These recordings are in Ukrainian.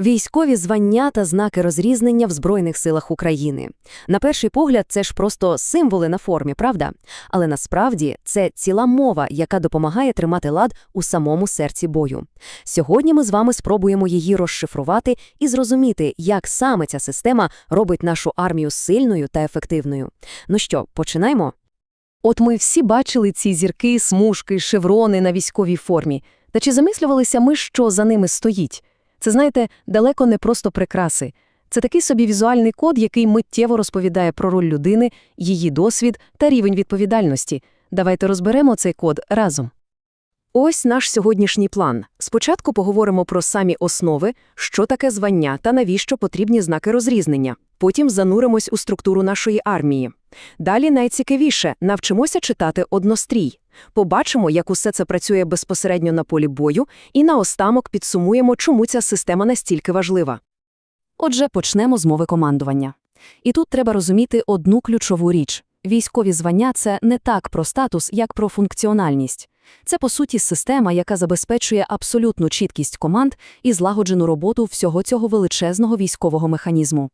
Військові звання та знаки розрізнення в Збройних силах України. На перший погляд, це ж просто символи на формі, правда? Але насправді це ціла мова, яка допомагає тримати лад у самому серці бою. Сьогодні ми з вами спробуємо її розшифрувати і зрозуміти, як саме ця система робить нашу армію сильною та ефективною. Ну що, починаємо? От ми всі бачили ці зірки, смужки, шеврони на військовій формі. Та чи замислювалися ми, що за ними стоїть? Це, знаєте, далеко не просто прикраси. Це такий собі візуальний код, який миттєво розповідає про роль людини, її досвід та рівень відповідальності. Давайте розберемо цей код разом. Ось наш сьогоднішній план. Спочатку поговоримо про самі основи, що таке звання та навіщо потрібні знаки розрізнення. Потім зануримось у структуру нашої армії. Далі найцікавіше – навчимося читати однострій. Побачимо, як усе це працює безпосередньо на полі бою, і наостанок підсумуємо, чому ця система настільки важлива. Отже, почнемо з мови командування. І тут треба розуміти одну ключову річ. Військові звання – це не так про статус, як про функціональність. Це, по суті, система, яка забезпечує абсолютну чіткість команд і злагоджену роботу всього цього величезного військового механізму.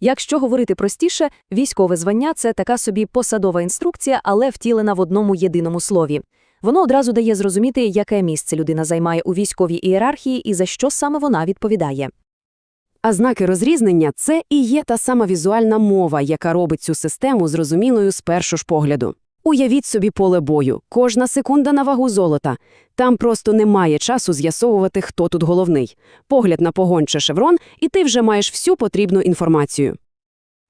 Якщо говорити простіше, військове звання – це така собі посадова інструкція, але втілена в одному єдиному слові. Воно одразу дає зрозуміти, яке місце людина займає у військовій ієрархії і за що саме вона відповідає. А знаки розрізнення – це і є та сама візуальна мова, яка робить цю систему зрозумілою з першого ж погляду. Уявіть собі поле бою. Кожна секунда на вагу золота. Там просто немає часу з'ясовувати, хто тут головний. Погляд на погон чи шеврон, і ти вже маєш всю потрібну інформацію.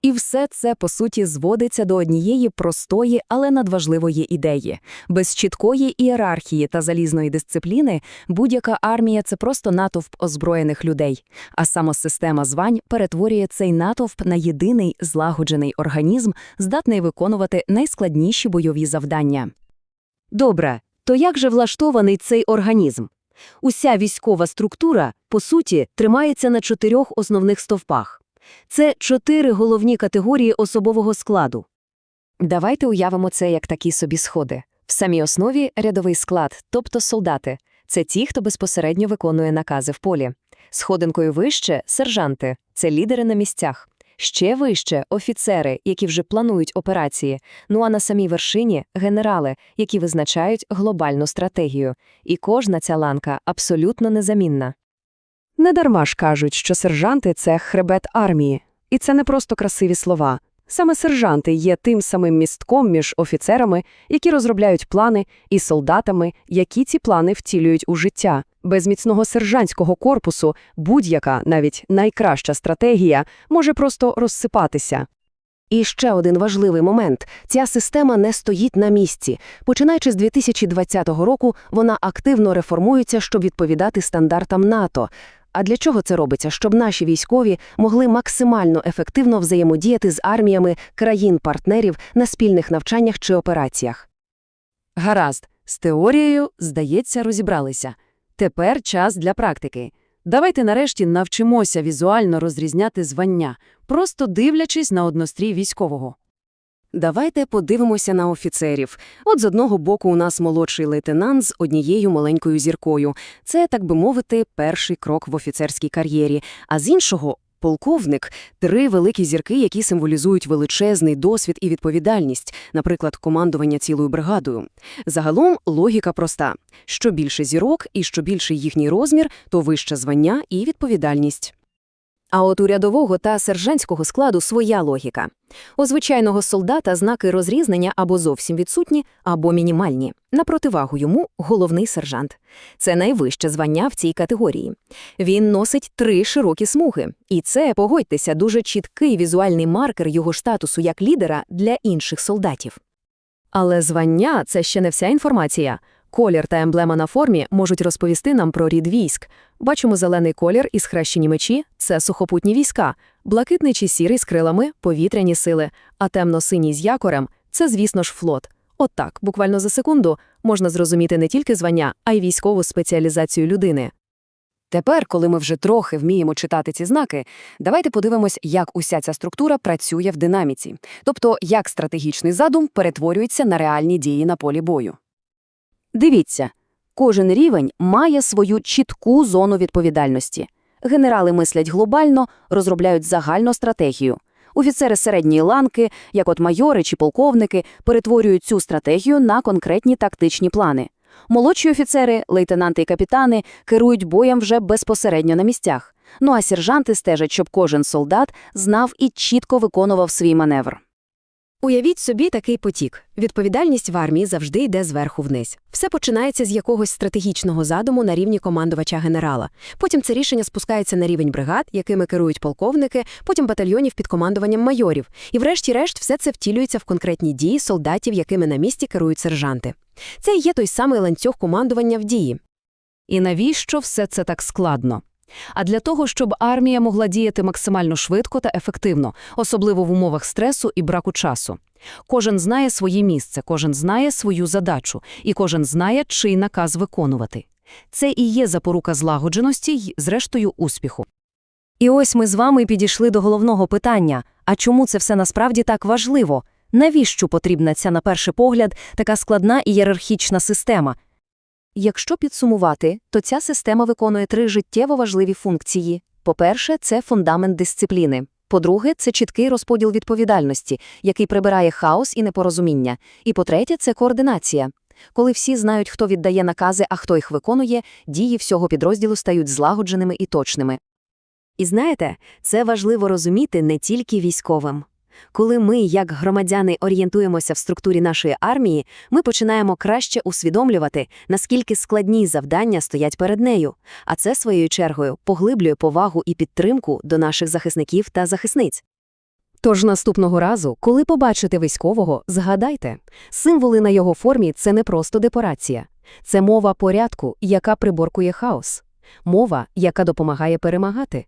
І все це, по суті, зводиться до однієї простої, але надважливої ідеї. Без чіткої ієрархії та залізної дисципліни будь-яка армія – це просто натовп озброєних людей. А сама система звань перетворює цей натовп на єдиний злагоджений організм, здатний виконувати найскладніші бойові завдання. Добре, то як же влаштований цей організм? Уся військова структура, по суті, тримається на чотирьох основних стовпах. Це чотири головні категорії особового складу. Давайте уявимо це як такі собі сходи. В самій основі – рядовий склад, тобто солдати. Це ті, хто безпосередньо виконує накази в полі. Сходинкою вище – сержанти, це лідери на місцях. Ще вище – офіцери, які вже планують операції. Ну а на самій вершині – генерали, які визначають глобальну стратегію. І кожна ця ланка абсолютно незамінна. Недарма ж кажуть, що сержанти – це хребет армії. І це не просто красиві слова. Саме сержанти є тим самим містком між офіцерами, які розробляють плани, і солдатами, які ці плани втілюють у життя. Без міцного сержантського корпусу будь-яка, навіть найкраща стратегія, може просто розсипатися. І ще один важливий момент – ця система не стоїть на місці. Починаючи з 2020 року, вона активно реформується, щоб відповідати стандартам НАТО. А для чого це робиться? Щоб наші військові могли максимально ефективно взаємодіяти з арміями країн-партнерів на спільних навчаннях чи операціях. Гаразд, з теорією, здається, розібралися. Тепер час для практики. Давайте нарешті навчимося візуально розрізняти звання, просто дивлячись на однострій військового. Давайте подивимося на офіцерів. От з одного боку у нас молодший лейтенант з однією маленькою зіркою. Це, так би мовити, перший крок в офіцерській кар'єрі. А з іншого – полковник – три великі зірки, які символізують величезний досвід і відповідальність, наприклад, командування цілою бригадою. Загалом логіка проста. Що більше зірок і що більший їхній розмір, то вище звання і відповідальність. А от у рядового та сержантського складу своя логіка. У звичайного солдата знаки розрізнення або зовсім відсутні, або мінімальні. На противагу йому – головний сержант. Це найвище звання в цій категорії. Він носить три широкі смуги. І це, погодьтеся, дуже чіткий візуальний маркер його статусу як лідера для інших солдатів. Але звання – це ще не вся інформація. Колір та емблема на формі можуть розповісти нам про рід військ. Бачимо зелений колір і схрещені мечі – це сухопутні війська, блакитний чи сірий з крилами – повітряні сили, а темно-синій з якорем – це, звісно ж, флот. От так, буквально за секунду, можна зрозуміти не тільки звання, а й військову спеціалізацію людини. Тепер, коли ми вже трохи вміємо читати ці знаки, давайте подивимось, як уся ця структура працює в динаміці, тобто як стратегічний задум перетворюється на реальні дії на полі бою. Дивіться, кожен рівень має свою чітку зону відповідальності. Генерали мислять глобально, розробляють загальну стратегію. Офіцери середньої ланки, як от майори чи полковники, перетворюють цю стратегію на конкретні тактичні плани. Молодші офіцери, лейтенанти і капітани керують боєм вже безпосередньо на місцях. Ну а сержанти стежать, щоб кожен солдат знав і чітко виконував свій маневр. Уявіть собі такий потік. Відповідальність в армії завжди йде зверху вниз. Все починається з якогось стратегічного задуму на рівні командувача генерала. Потім це рішення спускається на рівень бригад, якими керують полковники, потім батальйонів під командуванням майорів. І врешті-решт все це втілюється в конкретні дії солдатів, якими на місці керують сержанти. Це і є той самий ланцюг командування в дії. І навіщо все це так складно? А для того, щоб армія могла діяти максимально швидко та ефективно, особливо в умовах стресу і браку часу. Кожен знає своє місце, кожен знає свою задачу, і кожен знає, чий наказ виконувати. Це і є запорука злагодженості й, зрештою, успіху. І ось ми з вами підійшли до головного питання – а чому це все насправді так важливо? Навіщо потрібна ця, на перший погляд, така складна і ієрархічна система? Якщо підсумувати, то ця система виконує три життєво важливі функції. По-перше, це фундамент дисципліни. По-друге, це чіткий розподіл відповідальності, який прибирає хаос і непорозуміння. І по-третє, це координація. Коли всі знають, хто віддає накази, а хто їх виконує, дії всього підрозділу стають злагодженими і точними. І знаєте, це важливо розуміти не тільки військовим. Коли ми, як громадяни, орієнтуємося в структурі нашої армії, ми починаємо краще усвідомлювати, наскільки складні завдання стоять перед нею, а це, своєю чергою, поглиблює повагу і підтримку до наших захисників та захисниць. Тож наступного разу, коли побачите військового, згадайте, символи на його формі – це не просто декорація. Це мова порядку, яка приборкує хаос. Мова, яка допомагає перемагати.